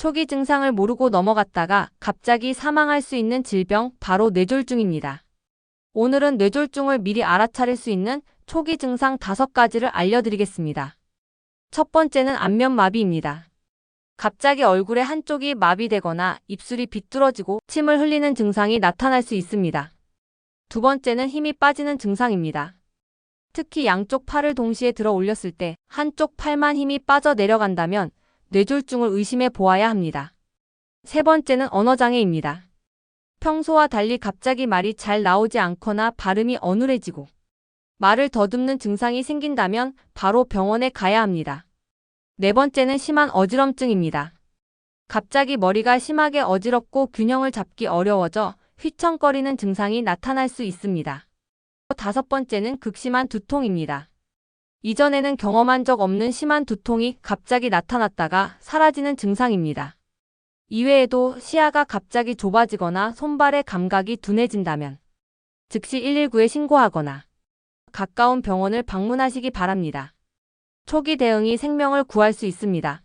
초기 증상을 모르고 넘어갔다가 갑자기 사망할 수 있는 질병 바로 뇌졸중입니다. 오늘은 뇌졸중을 미리 알아차릴 수 있는 초기 증상 다섯 가지를 알려드리겠습니다. 첫 번째는 안면마비입니다. 갑자기 얼굴의 한쪽이 마비되거나 입술이 비뚤어지고 침을 흘리는 증상이 나타날 수 있습니다. 두 번째는 힘이 빠지는 증상입니다. 특히 양쪽 팔을 동시에 들어 올렸을 때 한쪽 팔만 힘이 빠져 내려간다면 뇌졸중을 의심해 보아야 합니다. 세 번째는 언어장애입니다. 평소와 달리 갑자기 말이 잘 나오지 않거나 발음이 어눌해지고 말을 더듬는 증상이 생긴다면 바로 병원에 가야 합니다. 네 번째는 심한 어지럼증입니다. 갑자기 머리가 심하게 어지럽고 균형을 잡기 어려워져 휘청거리는 증상이 나타날 수 있습니다. 다섯 번째는 극심한 두통입니다. 이전에는 경험한 적 없는 심한 두통이 갑자기 나타났다가 사라지는 증상입니다. 이외에도 시야가 갑자기 좁아지거나 손발의 감각이 둔해진다면 즉시 119에 신고하거나 가까운 병원을 방문하시기 바랍니다. 초기 대응이 생명을 구할 수 있습니다.